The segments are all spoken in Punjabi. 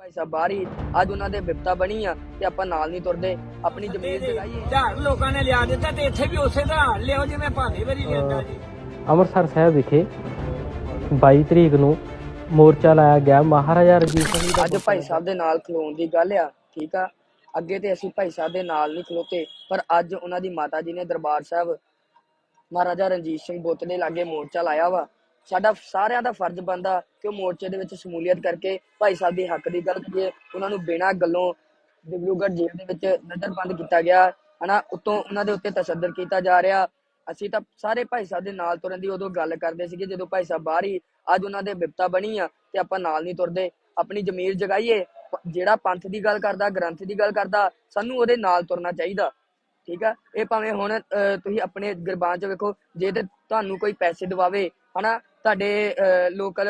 ਭਾਈ ਸਾਹਿਬ ਬਾਹਰ ਹੀ ਅੱਜ ਉਹਨਾਂ ਦੇ ਵਿਪਤਾ ਬਣੀ ਆ ਤੇ ਆਪਾਂ ਨਾਲ ਨਹੀਂ ਤੁਰਦੇ ਆਪਣੀ ਜ਼ਮੀਨ ਜਗਾਈਏ। ਝਾੜ ਲੋਕਾਂ ਨੇ ਲਿਆ ਦਿੱਤਾ ਤੇ ਇੱਥੇ ਵੀ ਉਸੇ ਤਰ੍ਹਾਂ ਲਿਓ ਜਿਵੇਂ ਭਾਂਡੇ ਵਰੀ ਲਿਆਂਦਾ ਜੀ। ਅੰਮ੍ਰਿਤਸਰ ਸਾਹਿਬ ਵਿਖੇ 22 ਤਰੀਕ ਨੂੰ ਮੋਰਚਾ ਲਾਇਆ ਗਿਆ। ਮਹਾਰਾਜਾ ਰਣਜੀਤ ਸਿੰਘ ਦਾ ਅੱਜ ਭਾਈ ਸਾਹਿਬ ਦੇ ਨਾਲ ਖਲੋਣ ਦੀ ਗੱਲ ਆ ਠੀਕ ਆ? ਅੱਗੇ ਤੇ ਅਸੀਂ ਭਾਈ ਸਾਹਿਬ ਦੇ ਨਾਲ ਨਹੀਂ ਖਲੋਤੇ ਪਰ ਅੱਜ ਉਹਨਾਂ ਦੀ ਮਾਤਾ ਜੀ ਨੇ ਦਰਬਾਰ ਸਾਹਿਬ ਮਹਾਰਾਜਾ ਰਣਜੀਤ ਸਿੰਘ ਬੁੱਤ ਦੇ ਲਾਗੇ ਮੋਰਚਾ ਲਾਇਆ ਵਾ। ਸਾਡਾ ਸਾਰਿਆਂ ਦਾ ਫਰਜ਼ ਬਣਦਾ ਕਿ ਉਹ ਮੋਰਚੇ ਦੇ ਵਿੱਚ ਸ਼ਮੂਲੀਅਤ ਕਰਕੇ ਭਾਈ ਸਾਹਿਬ ਦੇ ਹੱਕ ਦੀ ਗੱਲ ਕਰੀਏ ਉਹਨਾਂ ਨੂੰ ਬਿਨਾਂ ਗੱਲੋਂ ਡਿਬਲੂਗੜ੍ਹ ਜੇਲ੍ਹ ਦੇ ਵਿੱਚ ਨਜ਼ਰਬੰਦ ਕੀਤਾ ਗਿਆ ਹਨਾ? ਉਤੋਂ ਉਹਨਾਂ ਦੇ ਉੱਤੇ ਤਸ਼ੱਦਦ ਕੀਤਾ ਜਾ ਰਿਹਾ। ਅਸੀਂ ਤਾਂ ਸਾਰੇ ਭਾਈ ਸਾਹਿਬ ਦੇ ਨਾਲ ਤੁਰਨ ਦੀ ਉਦੋਂ ਗੱਲ ਕਰਦੇ ਸੀਗੇ ਜਦੋਂ ਭਾਈ ਸਾਹਿਬ ਬਾਹਰ ਹੀ ਅੱਜ ਉਹਨਾਂ ਦੇ ਵਿਪਤਾ ਬਣੀ ਆ ਤੇ ਆਪਾਂ ਨਾਲ ਨਹੀਂ ਤੁਰਦੇ। ਆਪਣੀ ਜ਼ਮੀਰ ਜਗਾਈਏ ਜਿਹੜਾ ਪੰਥ ਦੀ ਗੱਲ ਕਰਦਾ ਗ੍ਰੰਥ ਦੀ ਗੱਲ ਕਰਦਾ ਸਾਨੂੰ ਉਹਦੇ ਨਾਲ ਤੁਰਨਾ ਚਾਹੀਦਾ। ਠੀਕ ਆ? ਇਹ ਭਾਵੇਂ ਹੁਣ ਅਹ, ਤੁਸੀਂ ਆਪਣੇ ਗਰਬਾਂ ਚ ਵੇਖੋ ਜੇ ਤੇ ਤੁਹਾਨੂੰ ਕੋਈ ਪੈਸੇ ਦਵਾਵੇ ਹਨਾ? ਤੁਹਾਡੇ ਲੋਕਲ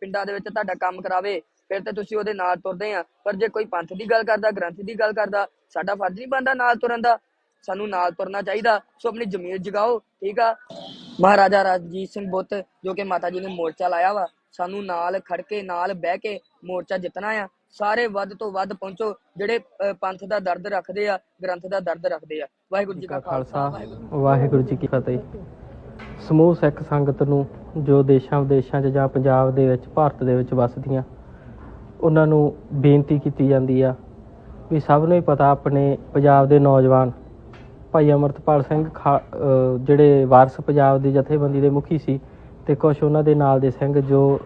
ਪਿੰਡਾਂ ਦੇ ਵਿੱਚ ਤੁਹਾਡਾ ਕੰਮ ਕਰਾਵੇ ਫਿਰ ਤੇ ਤੁਸੀਂ ਉਹਦੇ ਨਾਲ ਤੁਰਦੇ ਆ। ਪਰ ਜੇ ਕੋਈ ਪੰਥ ਦੀ ਗੱਲ ਕਰਦਾ ਗ੍ਰੰਥ ਦੀ ਗੱਲ ਕਰਦਾ ਸਾਡਾ ਫਰਜ਼ ਨਹੀਂ ਬਣਦਾ ਨਾਲ ਤੁਰਨ ਦਾ। ਸਾਨੂੰ ਨਾਲ ਤੁਰਨਾ ਚਾਹੀਦਾ। ਸੋ ਆਪਣੀ ਜ਼ਮੀਰ ਜਗਾਓ ਠੀਕ ਆ? ਮਹਾਰਾਜਾ ਰਣਜੀਤ ਸਿੰਘ ਬੁੱਤ ਜੋ ਕਿ ਮਾਤਾ ਜੀ ਨੇ ਮੋਰਚਾ ਲਾਇਆ ਵਾ ਸਾਨੂੰ ਨਾਲ ਖੜ ਕੇ ਨਾਲ ਬਹਿ ਕੇ ਮੋਰਚਾ ਜਿੱਤਣਾ ਆ। ਸਾਰੇ ਵੱਧ ਤੋਂ ਵੱਧ ਪਹੁੰਚੋ ਜਿਹੜੇ ਪੰਥ ਦਾ ਦਰਦ ਰੱਖਦੇ ਆ ਗ੍ਰੰਥ ਦਾ ਦਰਦ ਰੱਖਦੇ ਆ। ਵਾਹਿਗੁਰੂ ਜੀ ਕਾ ਖਾਲਸਾ। ਵਾਹਿਗੁਰੂ ਜੀ ਕੀ ਫਤਿਹ। ਸਮੂਹ ਸਿੱਖ ਸੰਗਤ ਨੂੰ ਜੋ ਦੇਸ਼ਾਂ ਵਿਦੇਸ਼ਾਂ 'ਚ ਜਾਂ ਪੰਜਾਬ ਦੇ ਵਿੱਚ, ਭਾਰਤ ਦੇ ਵਿੱਚ ਵੱਸਦੀਆਂ, ਉਹਨਾਂ ਨੂੰ ਬੇਨਤੀ ਕੀਤੀ ਜਾਂਦੀ ਆ ਵੀ ਸਭ ਨੂੰ ਹੀ ਪਤਾ ਆਪਣੇ ਪੰਜਾਬ ਦੇ ਨੌਜਵਾਨ, ਭਾਈ ਅਮਰਤਪਾਲ ਸਿੰਘ ਖਾ- ਜਿਹੜੇ ਵਾਰਸ ਪੰਜਾਬ ਦੀ ਜਥੇਬੰਦੀ ਦੇ ਮੁਖੀ ਸੀ ਤੇ ਕੁਝ ਉਹਨਾਂ ਦੇ ਨਾਲ ਦੇ ਸਿੰਘ ਜੋ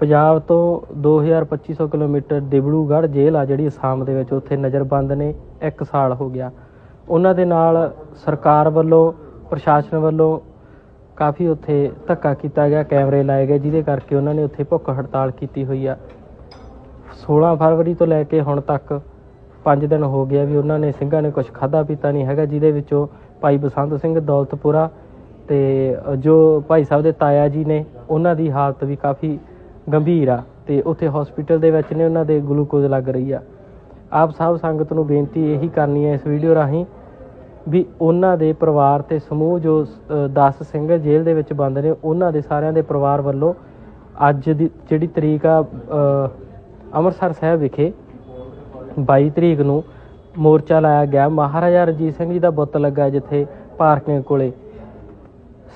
ਪੰਜਾਬ ਤੋਂ 2250 ਕਿਲੋਮੀਟਰ ਦਿਬੜੂਗੜ੍ਹ ਜੇਲ੍ਹ ਆ ਜਿਹੜੀ ਅਸਾਮ ਦੇ ਵਿੱਚ, ਉੱਥੇ ਨਜ਼ਰਬੰਦ ਨੇ 1 ਸਾਲ ਹੋ ਗਿਆ। ਉਹਨਾਂ ਦੇ ਨਾਲ ਸਰਕਾਰ ਵੱਲੋਂ, ਪ੍ਰਸ਼ਾਸਨ ਵੱਲੋਂ ਕਾਫੀ ਉੱਥੇ ਧੱਕਾ ਕੀਤਾ ਗਿਆ, ਕੈਮਰੇ ਲਾਏ ਗਏ, ਜਿਹਦੇ ਕਰਕੇ ਉਹਨਾਂ ਨੇ ਉੱਥੇ ਭੁੱਖ ਹੜਤਾਲ ਕੀਤੀ ਹੋਈ ਆ। 16 ਫਰਵਰੀ ਤੋਂ ਲੈ ਕੇ ਹੁਣ ਤੱਕ 5 ਦਿਨ ਹੋ ਗਿਆ ਵੀ ਉਹਨਾਂ ਨੇ ਸਿੰਘਾਂ ਨੇ ਕੁਝ ਖਾਦਾ ਪੀਤਾ ਨਹੀਂ ਹੈਗਾ, ਜਿਹਦੇ ਵਿੱਚੋਂ ਭਾਈ ਬਸੰਤ ਸਿੰਘ ਦੌਲਤਪੁਰਾ ਤੇ ਜੋ ਭਾਈ ਸਾਹਿਬ ਦੇ ਤਾਇਆ ਜੀ ਨੇ, ਉਹਨਾਂ ਦੀ ਹਾਲਤ ਵੀ ਕਾਫੀ ਗੰਭੀਰ ਆ ਤੇ ਉੱਥੇ ਹਸਪੀਟਲ ਦੇ ਵਿੱਚ ਨੇ, ਉਹਨਾਂ ਦੇ ਗਲੂਕੋਜ਼ ਲੱਗ ਰਹੀ ਆ। ਆਪ ਸਭ ਸੰਗਤ ਨੂੰ ਬੇਨਤੀ ਇਹੀ ਕਰਨੀ ਹੈ ਇਸ ਵੀਡੀਓ ਰਾਹੀਂ ਵੀ ਉਹਨਾਂ ਦੇ ਪਰਿਵਾਰ ਤੇ ਸਮੂਹ ਜੋ 10 ਸਿੰਘ ਜੇਲ੍ਹ ਦੇ ਵਿੱਚ ਬੰਦ ਨੇ, ਉਹਨਾਂ ਦੇ ਸਾਰਿਆਂ ਦੇ ਪਰਿਵਾਰ ਵੱਲੋਂ ਅੱਜ ਦੀ, ਜਿਹੜੀ ਤਰੀਕ ਆ ਅੰਮ੍ਰਿਤਸਰ ਸਾਹਿਬ ਵਿਖੇ 22 ਤਰੀਕ ਨੂੰ ਮੋਰਚਾ ਲਾਇਆ ਗਿਆ। ਮਹਾਰਾਜਾ ਰਣਜੀਤ ਸਿੰਘ ਜੀ ਦਾ ਬੁੱਤ ਲੱਗਾ ਜਿੱਥੇ ਪਾਰਕਿੰਗ ਕੋਲੇ।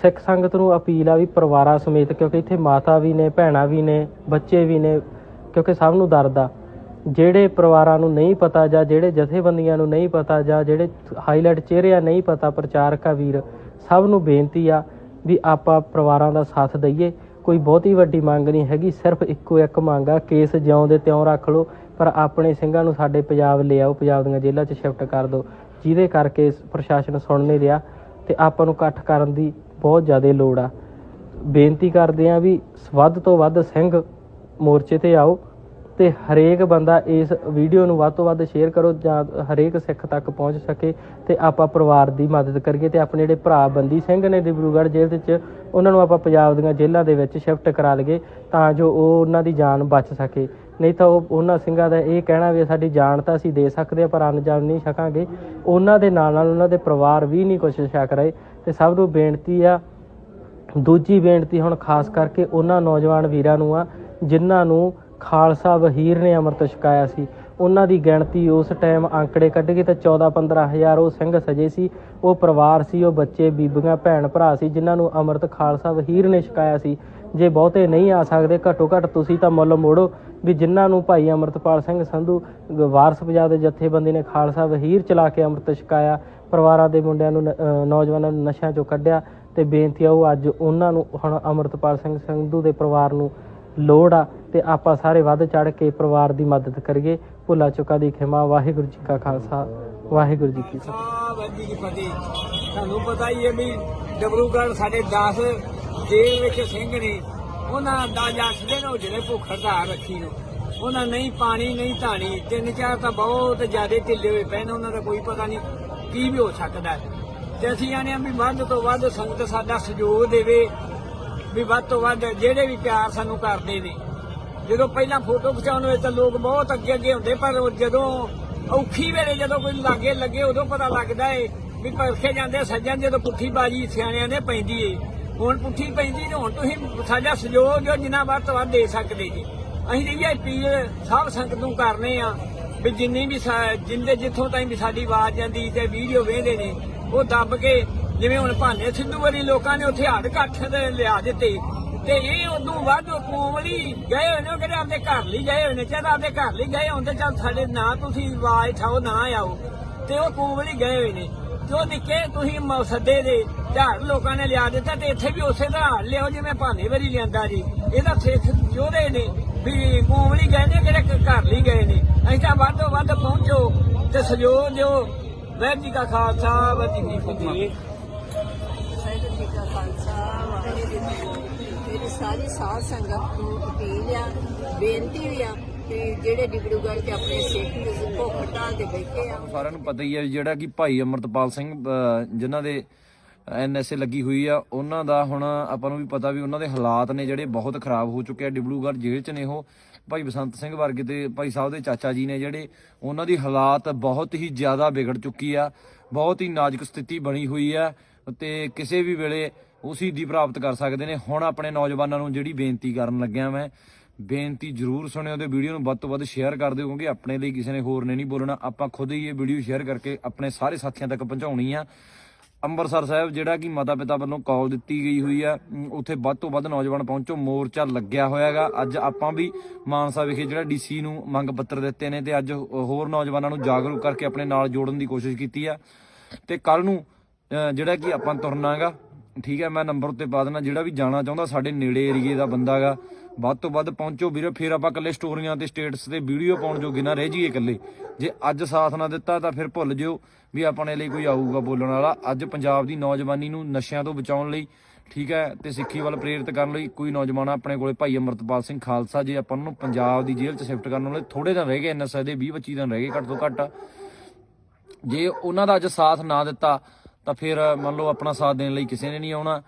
ਸਿੱਖ ਸੰਗਤ ਨੂੰ ਅਪੀਲ ਆ ਵੀ ਪਰਿਵਾਰਾਂ ਸਮੇਤ, ਕਿਉਂਕਿ ਇੱਥੇ ਮਾਤਾ ਵੀ ਨੇ, ਭੈਣਾਂ ਵੀ ਨੇ, ਬੱਚੇ ਵੀ ਨੇ, ਕਿਉਂਕਿ ਸਭ ਨੂੰ ਦਰਦ ਆ। ਜਿਹੜੇ ਪਰਿਵਾਰਾਂ ਨੂੰ ਨਹੀਂ ਪਤਾ ਜਾਂ ਜਿਹੜੇ ਜਥੇਬੰਦੀਆਂ ਨੂੰ ਨਹੀਂ ਪਤਾ ਜਾਂ ਜਿਹੜੇ ਹਾਈਲਾਈਟ ਚਿਹਰੇ ਆ ਨਹੀਂ ਪਤਾ ਪ੍ਰਚਾਰਕ ਆ ਵੀਰ, ਸਭ ਨੂੰ ਬੇਨਤੀ ਆ ਵੀ ਆਪਾਂ ਪਰਿਵਾਰਾਂ ਦਾ ਸਾਥ ਦਈਏ। ਕੋਈ ਬਹੁਤੀ ਵੱਡੀ ਮੰਗ ਨਹੀਂ ਹੈਗੀ, ਸਿਰਫ ਇੱਕੋ ਇੱਕ ਮੰਗ ਆ, ਕੇਸ ਜਿਉਂ ਦੇ ਤਿਉਂ ਰੱਖ ਲਓ, ਪਰ ਆਪਣੇ ਸਿੰਘਾਂ ਨੂੰ ਸਾਡੇ ਪੰਜਾਬ ਲਿਆਓ ਪੰਜਾਬ ਦੀਆਂ ਜੇਲ੍ਹਾਂ 'ਚ ਸ਼ਿਫਟ ਕਰ ਦਿਓ। ਜਿਹਦੇ ਕਰਕੇ ਪ੍ਰਸ਼ਾਸਨ ਸੁਣ ਨਹੀਂ ਰਿਹਾ ਤੇ ਆਪਾਂ ਨੂੰ ਇਕੱਠ ਕਰਨ ਦੀ ਬਹੁਤ ਜ਼ਿਆਦਾ ਲੋੜ ਆ। ਬੇਨਤੀ ਕਰਦੇ ਆ ਵੀ ਵੱਧ ਤੋਂ ਵੱਧ ਸਿੰਘ ਮੋਰਚੇ ਤੇ ਆਓ। ਤੇ ਹਰੇਕ ਬੰਦਾ ਇਸ ਵੀਡੀਓ ਨੂੰ ਵੱਧ ਤੋਂ ਵੱਧ ਸ਼ੇਅਰ ਕਰੋ ਜਾਂ ਹਰੇਕ ਸਿੱਖ ਤੱਕ ਪਹੁੰਚ ਸਕੇ ਤੇ ਆਪਾਂ ਪਰਿਵਾਰ ਦੀ ਮਦਦ ਕਰੀਏ ਤੇ ਆਪਣੇ ਜਿਹੜੇ ਭਰਾ ਬੰਦੀ ਸਿੰਘ ਨੇ ਡਿਬਰੂਗੜ੍ਹ ਜੇਲ੍ਹ ਦੇ ਵਿੱਚ, ਉਹਨਾਂ ਨੂੰ ਆਪਾਂ ਪੰਜਾਬ ਦੀਆਂ ਜੇਲ੍ਹਾਂ ਦੇ ਵਿੱਚ ਸ਼ਿਫਟ ਕਰਾ ਲਈਏ ਤਾਂ ਜੋ ਉਹ ਉਹਨਾਂ ਦੀ ਜਾਨ ਬਚ ਸਕੇ। ਨਹੀਂ ਤਾਂ ਉਹ ਉਹਨਾਂ ਸਿੰਘਾਂ ਦਾ ਇਹ ਕਹਿਣਾ ਵੀ ਸਾਡੀ ਜਾਨ ਤਾਂ ਅਸੀਂ ਦੇ ਸਕਦੇ ਹਾਂ ਪਰ ਅਣਜਾਣ ਨਹੀਂ ਛਕਾਂਗੇ। ਉਹਨਾਂ ਦੇ ਨਾਲ ਨਾਲ ਉਹਨਾਂ ਦੇ ਪਰਿਵਾਰ ਵੀ ਨਹੀਂ ਕੁਛ ਛਕ ਰਹੇ ਤੇ ਸਭ ਨੂੰ ਬੇਨਤੀ ਆ, ਦੂਜੀ ਬੇਨਤੀ ਹੁਣ ਖਾਸ ਕਰਕੇ ਉਹਨਾਂ ਨੌਜਵਾਨ ਵੀਰਾਂ ਨੂੰ ਆ, ਜਿਨ੍ਹਾਂ ਨੂੰ ਖਾਲਸਾ ਵਹੀਰ ਨੇ ਅੰਮ੍ਰਿਤ ਛਕਾਇਆ ਸੀ। ਉਹਨਾਂ ਦੀ ਗਿਣਤੀ ਉਸ ਟਾਈਮ ਅੰਕੜੇ ਕੱਢ ਕੇ ਤਾਂ 14 15000 ਉਹ ਸਿੰਘ ਸਜੇ ਸੀ। ਉਹ ਪਰਿਵਾਰ ਸੀ, ਉਹ ਬੱਚੇ, ਬੀਬੀਆਂ, ਭੈਣ ਭਰਾ ਸੀ, ਜਿਨ੍ਹਾਂ ਨੂੰ ਅੰਮ੍ਰਿਤ ਖਾਲਸਾ ਵਹੀਰ ਨੇ ਛਕਾਇਆ ਸੀ। ਜੇ ਬਹੁਤੇ ਨਹੀਂ ਆ ਸਕਦੇ ਘੱਟੋ ਘੱਟ ਤੁਸੀਂ ਤਾਂ ਮੁੱਲ ਮੋੜੋ ਵੀ ਜਿਨ੍ਹਾਂ ਨੂੰ ਭਾਈ ਅੰਮ੍ਰਿਤਪਾਲ ਸਿੰਘ ਸੰਧੂ ਵਾਰਸ ਪੰਜਾਬ ਦੇ ਜਥੇਬੰਦੀ ਨੇ ਖਾਲਸਾ ਵਹੀਰ ਚਲਾ ਕੇ ਅੰਮ੍ਰਿਤ ਛਕਾਇਆ। ਪਰਿਵਾਰਾਂ ਦੇ ਮੁੰਡਿਆਂ ਨੂੰ ਨੌਜਵਾਨਾਂ ਨੂੰ ਨਸ਼ਿਆਂ ਚੋਂ ਕੱਢਿਆ ਤੇ ਬੇਨਤੀ ਆ ਉਹ ਅੱਜ ਉਹਨਾਂ ਨੂੰ ਹੁਣ ਅੰਮ੍ਰਿਤਪਾਲ ਸਿੰਘ ਸੰਧੂ ਦੇ ਪਰਿਵਾਰ ਨੂੰ ਲੋੜ ਆ। ਤੇ ਆਪਾਂ ਸਾਰੇ ਵੱਧ ਚੜ ਕੇ ਪਰਿਵਾਰ ਦੀ ਮਦਦ ਕਰੀਏ। ਭੁੱਲਾ ਚੁੱਕਾ ਦੀ ਖਿਮਾ, ਵਾਹਿਗੁਰੂ ਜੀ ਕਾ ਖਾਲਸਾ, ਵਾਹਿਗੁਰੂ ਜੀ ਕੀ ਫਤਿਹ। ਸਾਹਿਬ ਜੀ ਫਤਿਹ। ਤੁਹਾਨੂੰ ਪਤਾ ਹੀ ਹੈ ਵੀ ਡਬਰੂਗੜ੍ਹ ਸਾਡੇ 10 ਜੇਲ੍ਹ ਵਿੱਚ ਸਿੰਘ ਨੇ। ਉਹਨਾਂ ਦਾ ਜੱਟ ਦੇ ਜਿਹੜੇ ਭੁੱਖ ਹੜਤਾਲ ਰੱਖੀ ਨੂੰ। ਉਹਨਾਂ ਨਹੀਂ ਪਾਣੀ, ਨਹੀਂ ਧਾਣੀ। ਤਿੰਨ ਚਾਰ ਤਾਂ ਬਹੁਤ ਜ਼ਿਆਦਾ ਢਿੱਲੇ ਹੋਏ ਪਏ ਨੇ, ਉਹਨਾਂ ਦਾ ਕੋਈ ਪਤਾ ਨਹੀਂ ਕੀ ਵੀ ਹੋ ਸਕਦਾ। ਤੇ ਅਸੀਂ ਆਨੇ ਆ ਵੀ ਵੱਧ ਤੋਂ ਵੱਧ ਸੰਗਤ ਸਾਡਾ ਸਹਿਯੋਗ ਦੇਵੇ। ਵੀ ਵੱਧ ਤੋਂ ਵੱਧ ਜਿਹੜੇ ਵੀ ਪਿਆਰ ਸਾਨੂੰ ਕਰਦੇ ਨੇ। ਜਦੋਂ ਪਹਿਲਾਂ ਫੋਟੋ ਖਿਚਾਉਣ ਵਿੱਚ ਤਾਂ ਲੋਕ ਬਹੁਤ ਅੱਗੇ ਅੱਗੇ ਹੁੰਦੇ, ਪਰ ਜਦੋਂ ਔਖੀ ਵੇਲੇ ਜਦੋਂ ਕੋਈ ਲਾਗੇ ਲੱਗੇ, ਉਦੋਂ ਪਤਾ ਲੱਗਦਾ ਏ ਵੀ ਪਰਖੇ ਜਾਂਦੇ ਸੱਜਣ ਜਦੋਂ ਪੁੱਠੀ ਬਾਜੀ ਸਿਆਣਿਆਂ ਨੇ ਪੈਂਦੀ ਏ। ਹੁਣ ਪੁੱਠੀ ਪੈਂਦੀ ਤੇ ਹੁਣ ਤੁਸੀਂ ਸਾਡਾ ਸਹਿਯੋਗ ਜੋ ਜਿੰਨਾ ਵੱਧ ਤੋਂ ਵੱਧ ਦੇ ਸਕਦੇ ਜੀ। ਅਸੀਂ ਜੀ ਅਪੀਲ ਸਭ ਸੰਗਤ ਨੂੰ ਕਰਨੇ ਆ ਵੀ ਜਿੰਨੀ ਵੀ ਜਿੰਦੇ ਜਿੱਥੋਂ ਤਾਈਂ ਵੀ ਸਾਡੀ ਆਵਾਜ਼ ਜਾਂਦੀ ਤੇ ਵੀਡੀਓ ਵੇਖਦੇ ਨੇ, ਉਹ ਦੱਬ ਕੇ ਜਿਵੇਂ ਹੁਣ ਭਾਨੇ ਸਿੱਧੂ ਵਾਰੀ ਲੋਕਾਂ ਨੇ ਉੱਥੇ ਹੱਡ ਕੱਠ ਦੇ ਲਿਆ ਦਿੱਤੇ ਤੇ ਇਹ ਉਦੋਂ ਵੱਧ ਕੋਮਲੀ ਗਏ ਹੋਏ ਨੇ ਕਿਹੜੇ ਆਪਦੇ ਘਰ ਲਈ ਗਏ ਹੋਏ ਨੇ ਚਾਹੇ ਆਪਦੇ ਘਰ ਲਈ ਗਏ ਹੁੰਦੇ ਚੱਲ ਸਾਡੇ ਨਾ ਤੁਸੀਂ ਆਵਾਜ਼ ਠਾਓ ਨਾ ਆਓ। ਤੇ ਉਹ ਕੋਮਲੀ ਗਏ ਹੋਏ ਨੇ। ਤੇ ਉਹ ਨਿੱਕੇ ਤੁਸੀਂ ਮ- ਦੇ ਝਾੜ ਲੋਕਾਂ ਨੇ ਲਿਆ ਦਿੱਤਾ ਤੇ ਇੱਥੇ ਵੀ ਉਸੇ ਤਰ੍ਹਾਂ ਹਾਲ ਜਿਵੇਂ ਭਾਨੇ ਵਾਰੀ ਲਿਆਂਦਾ ਜੀ। ਇਹਦਾ ਸਿੱਖ ਯੋਧੇ ਨੇ ਵੀ ਕੋਮਲੀ ਗਏ ਨੇ ਕਿਹੜੇ ਘਰ ਲਈ ਗਏ ਨੇ। ਅਸੀਂ ਤਾਂ ਵੱਧ ਤੋਂ ਵੱਧ ਪਹੁੰਚੋ ਤੇ ਸਹਿਯੋਗ ਦਿਓ। ਵਾਹਿਗੁਰੂ ਜੀ ਕਾ ਖਾਲਸਾ, ਵਾਹਿਗੁਰੂ ਜੀ ਕੀ ਫਤਿਹ। ਸਾਰੀ ਸਾਧ ਸੰਗਤ ਨੂੰ ਅਪੀਲ ਆ, ਬੇਨਤੀ ਵੀ ਆ ਕਿ ਜਿਹੜੇ ਡਿਬਰੂਗੜ੍ਹ ਚ ਆਪਣੇ ਸਿੱਖ ਭੁੱਖ ਹੜਤਾਲ ਤੇ ਬੈਠੇ ਆ। ਸਾਰਿਆਂ ਨੂੰ ਪਤਾ ਹੀ ਹੈ ਜਿਹੜਾ ਕਿ ਭਾਈ ਅਮਰਤਪਾਲ ਸਿੰਘ ਜਿਨ੍ਹਾਂ ਦੇ ਐਨਐਸਏ ਲੱਗੀ ਹੋਈ ਆ, ਉਹਨਾਂ ਦਾ ਹੁਣ ਆਪਾਂ ਨੂੰ ਵੀ ਪਤਾ ਵੀ ਉਹਨਾਂ ਦੇ ਹਾਲਾਤ ਨੇ ਜਿਹੜੇ ਬਹੁਤ ਖਰਾਬ ਹੋ ਚੁੱਕੇ ਆ। ਡਿਬਲੂਗੜ੍ਹ ਜੇਲ੍ਹ 'ਚ ਨੇ ਉਹ। ਭਾਈ ਬਸੰਤ ਸਿੰਘ ਵਰਗੇ ਤੇ ਭਾਈ ਸਾਹਿਬ ਦੇ ਚਾਚਾ ਜੀ ਨੇ ਜਿਹੜੇ, ਉਹਨਾਂ ਦੀ ਹਾਲਾਤ ਬਹੁਤ ਹੀ ਜ਼ਿਆਦਾ ਵਿਗੜ ਚੁੱਕੀ ਆ। ਬਹੁਤ ਹੀ ਨਾਜ਼ੁਕ ਸਥਿਤੀ ਬਣੀ ਹੋਈ ਆ ਤੇ ਕਿਸੇ ਵੀ ਵੇਲੇ ਉਹ ਸ਼ਹੀਦੀ ਪ੍ਰਾਪਤ ਕਰ ਸਕਦੇ ਨੇ। ਹੁਣ ਆਪਣੇ ਨੌਜਵਾਨਾਂ ਨੂੰ ਜਿਹੜੀ ਬੇਨਤੀ ਕਰਨ ਲੱਗਿਆ ਮੈਂ, ਬੇਨਤੀ ਜਰੂਰ ਸੁਣਿਓ ਤੇ ਵੀਡੀਓ ਨੂੰ ਵੱਧ ਤੋਂ ਵੱਧ ਸ਼ੇਅਰ ਕਰ ਦਿਓ, ਕਿਉਂਕਿ ਆਪਣੇ ਲਈ ਕਿਸੇ ਨੇ ਹੋਰ ਨੇ ਨਹੀਂ ਬੋਲਣਾ। ਆਪਾਂ ਖੁਦ ਹੀ ਇਹ ਵੀਡੀਓ ਸ਼ੇਅਰ ਕਰਕੇ ਆਪਣੇ ਸਾਰੇ ਸਾਥੀਆਂ ਤੱਕ ਪਹੁੰਚਾਉਣੀ ਆ। ਅੰਮ੍ਰਿਤਸਰ ਸਾਹਿਬ ਜਿਹੜਾ ਕਿ ਮਾਤਾ ਪਿਤਾ ਵੱਲੋਂ ਕਾਲ ਦਿੱਤੀ ਗਈ ਹੋਈ ਆ ਉੱਥੇ ਵੱਧ ਤੋਂ ਵੱਧ ਨੌਜਵਾਨ ਪਹੁੰਚੋ, ਮੋਰਚਾ ਲੱਗਿਆ ਹੋਇਆਗਾ ਅੱਜ ਆਪਾਂ ਵੀ ਮਾਨਸਾ ਵਿਖੇ ਜਿਹੜਾ ਡੀਸੀ ਨੂੰ ਮੰਗ ਪੱਤਰ ਦਿੱਤੇ ਨੇ ਤੇ ਅੱਜ ਹੋਰ ਨੌਜਵਾਨਾਂ ਨੂੰ ਜਾਗਰੂਕ ਕਰਕੇ ਆਪਣੇ ਨਾਲ ਜੋੜਨ ਦੀ ਕੋਸ਼ਿਸ਼ ਕੀਤੀ ਆ। ਤੇ ਕੱਲ ਨੂੰ ਜਿਹੜਾ ਕਿ ਆਪਾਂ ਤੁਰਨਾਗਾ ਠੀਕ ਹੈ, ਮੈਂ ਨੰਬਰ ਉੱਤੇ ਪਾ ਦੇਣਾ, ਜਿਹੜਾ ਵੀ ਜਾਣਾ ਚਾਹੁੰਦਾ ਸਾਡੇ ਨੇੜੇ ਏਰੀਏ ਦਾ ਬੰਦਾ ਹੈਗਾ। ਵੱਧ ਤੋਂ ਵੱਧ ਪਹੁੰਚੋ ਵੀਰੇ, ਫਿਰ ਆਪਾਂ ਇਕੱਲੇ ਸਟੋਰੀਆਂ ਤੇ ਸਟੇਟਸ ਤੇ ਵੀਡੀਓ ਪਾਉਣ ਜੋਗੇ ਨਾ ਰਹਿ ਜਾਈਏ ਇਕੱਲੇ। ਜੇ ਅੱਜ ਸਾਥ ਨਾ ਦਿੱਤਾ ਤਾਂ ਫਿਰ ਭੁੱਲ ਜਿਓ ਵੀ ਆਪਣੇ ਲਈ ਕੋਈ ਆਊਗਾ ਬੋਲਣ ਵਾਲਾ। ਅੱਜ ਪੰਜਾਬ ਦੀ ਨੌਜਵਾਨੀ ਨੂੰ ਨਸ਼ਿਆਂ ਤੋਂ ਬਚਾਉਣ ਲਈ, ਠੀਕ ਹੈ, ਤੇ ਸਿੱਖੀ ਵੱਲ ਪ੍ਰੇਰਿਤ ਕਰਨ ਲਈ ਕੋਈ ਨੌਜਵਾਨ ਆਪਣੇ ਕੋਲੇ ਭਾਈ ਅਮਰਤਪਾਲ ਸਿੰਘ ਖਾਲਸਾ ਜੇ ਆਪਾਂ ਨੂੰ ਪੰਜਾਬ ਦੀ ਜੇਲ੍ਹ 'ਚ ਸ਼ਿਫਟ ਕਰਨ ਵਾਲੇ ਥੋੜੇ ਦਿਨ ਰਹਿ ਗਏ ਐਨਐਸਆਈ ਦੇ 20 25 ਦਿਨ ਰਹਿ ਗਏ ਘੱਟ ਤੋਂ ਘੱਟ। ਜੇ ਉਹਨਾਂ ਦਾ ਅੱਜ ਸਾਥ ਨਾ ਦਿੱਤਾ ਤਾਂ ਫਿਰ ਮੰਨ ਲਓ ਆਪਣਾ ਸਾਥ ਦੇਣ ਲਈ ਕਿਸੇ ਨੇ ਨਹੀਂ ਆਉਣਾ।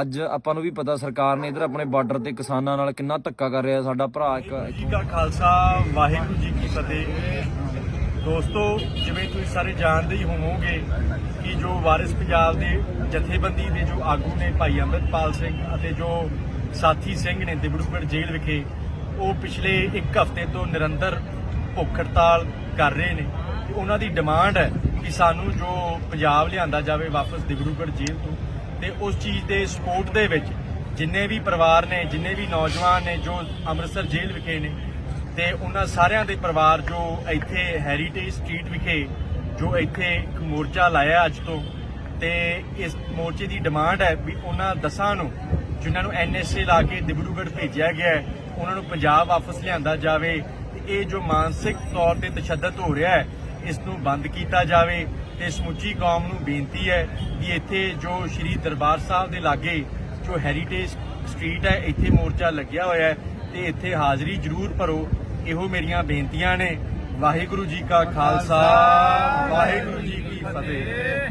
ਅੱਜ ਆਪਾਂ ਨੂੰ ਵੀ ਪਤਾ ਸਰਕਾਰ ਨੇ ਇਧਰ ਆਪਣੇ ਬਾਰਡਰ ਤੇ ਕਿਸਾਨਾਂ ਨਾਲ ਕਿੰਨਾ ਧੱਕਾ ਕਰ ਰਿਹਾ ਸਾਡਾ ਭਰਾ ਇੱਕ ਜੀ ਕਾ ਖਾਲਸਾ ਵਾਹਿਗੁਰੂ ਜੀ ਕੀ ਫਤਿਹ। ਦੋਸਤੋ ਜਿਵੇਂ ਤੁਸੀਂ ਸਾਰੇ ਜਾਣਦੇ ਹੀ ਹੋਵੋਗੇ ਕਿ ਜੋ ਵਾਰਿਸ ਪੰਜਾਬ ਦੇ ਜਥੇਬੰਦੀ ਦੇ ਜੋ ਆਗੂ ਨੇ ਭਾਈ ਅੰਮ੍ਰਿਤਪਾਲ ਸਿੰਘ ਅਤੇ ਜੋ ਸਾਥੀ ਸਿੰਘ ਨੇ ਦਿਬੜੂਗੜ੍ਹ ਜੇਲ੍ਹ ਵਿਖੇ ਉਹ ਪਿਛਲੇ ਇੱਕ ਹਫ਼ਤੇ ਤੋਂ ਨਿਰੰਤਰ ਭੁੱਖ ਹੜਤਾਲ ਕਰ ਰਹੇ ਨੇ। ਉਹਨਾਂ ਦੀ ਡਿਮਾਂਡ ਹੈ ਕਿ ਸਾਨੂੰ ਜੋ ਪੰਜਾਬ ਲਿਆਂਦਾ ਜਾਵੇ ਵਾਪਸ ਦਿਬੜੂਗੜ੍ਹ ਜੇਲ੍ਹ ਤੋਂ, ਤੇ ਉਸ ਚੀਜ਼ ਦੇ ਸਪੋਰਟ ਦੇ ਵਿੱਚ ਜਿੰਨੇ ਵੀ ਪਰਿਵਾਰ ਨੇ, ਜਿੰਨੇ ਵੀ ਨੌਜਵਾਨ ਨੇ ਜੋ ਅੰਮ੍ਰਿਤਸਰ ਜੇਲ੍ਹ ਵਿਖੇ ਨੇ, ਤੇ ਉਹਨਾਂ ਸਾਰਿਆਂ ਦੇ ਪਰਿਵਾਰ ਜੋ ਇੱਥੇ ਹੈਰੀਟੇਜ ਸਟਰੀਟ ਵਿਖੇ, ਜੋ ਇੱਥੇ ਇੱਕ ਮੋਰਚਾ ਲਾਇਆ ਅੱਜ ਤੋਂ, ਤੇ ਇਸ ਮੋਰਚੇ ਦੀ ਡਿਮਾਂਡ ਹੈ ਵੀ ਉਹਨਾਂ ਦਸਾਂ ਨੂੰ, ਜਿਨ੍ਹਾਂ ਨੂੰ ਐਨਐਸਏ ਲਾ ਕੇ ਦਿਬੜੂਗੜ੍ਹ ਭੇਜਿਆ ਗਿਆ ਹੈ, ਉਹਨਾਂ ਨੂੰ ਪੰਜਾਬ ਵਾਪਸ ਲਿਆਂਦਾ ਜਾਵੇ, ਤੇ ਇਹ ਜੋ ਮਾਨਸਿਕ ਤੌਰ ਤੇ ਤਸ਼ੱਦਦ ਹੋ ਰਿਹਾ ਹੈ ਇਸ ਨੂੰ ਬੰਦ ਕੀਤਾ ਜਾਵੇ ਤੇ ਸਮੁੱਚੀ ਕੌਮ ਨੂੰ ਬੇਨਤੀ ਹੈ ਕਿ ਇੱਥੇ ਜੋ ਸ਼੍ਰੀ ਦਰਬਾਰ ਸਾਹਿਬ ਦੇ ਲਾਗੇ ਜੋ ਹੈਰੀਟੇਜ ਸਟਰੀਟ ਹੈ, ਇੱਥੇ ਮੋਰਚਾ ਲੱਗਿਆ ਹੋਇਆ ਹੈ ਤੇ ਇੱਥੇ ਹਾਜ਼ਰੀ ਜ਼ਰੂਰ ਭਰੋ। ਇਹੋ ਮੇਰੀਆਂ ਬੇਨਤੀਆਂ ਨੇ। ਵਾਹਿਗੁਰੂ ਜੀ ਕਾ ਖਾਲਸਾ, ਵਾਹਿਗੁਰੂ ਜੀ ਕੀ ਫਤਿਹ।